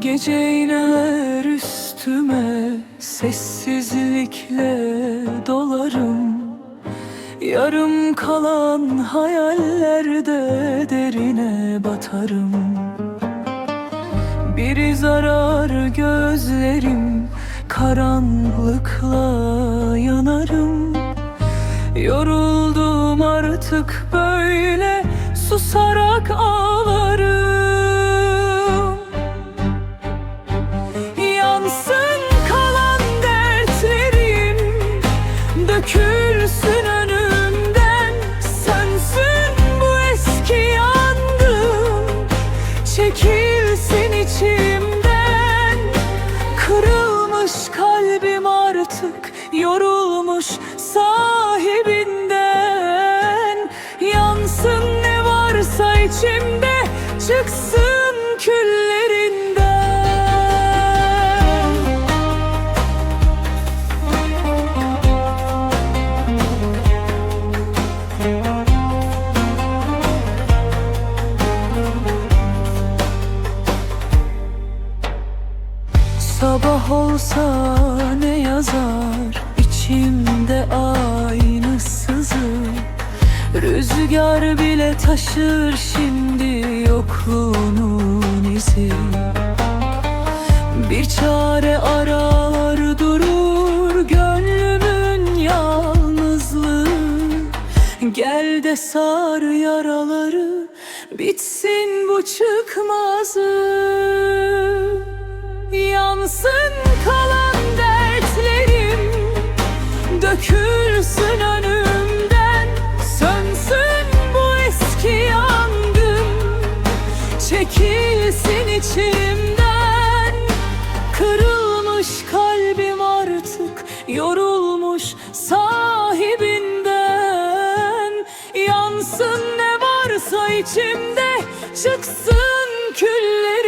Gece iner Yarım kalan hayallerde derine batarım. Bir zarar gözlerim Karanlıkla yanarım. Yoruldum artık böyle Susarak ağlarım Çıksın küllerinden. Sabah olsa ne yazar? İçimde aynı sızı Rüzgar bile taşır şimdi yokluğunun izi. Bir çare arar durur gönlümün yalnızlığı. Gel de sar yaraları bitsin bu çıkmazı. Yansın içimden. Kırılmış kalbim artık yorulmuş sahibinden. Yansın ne varsa içimde çıksın külleri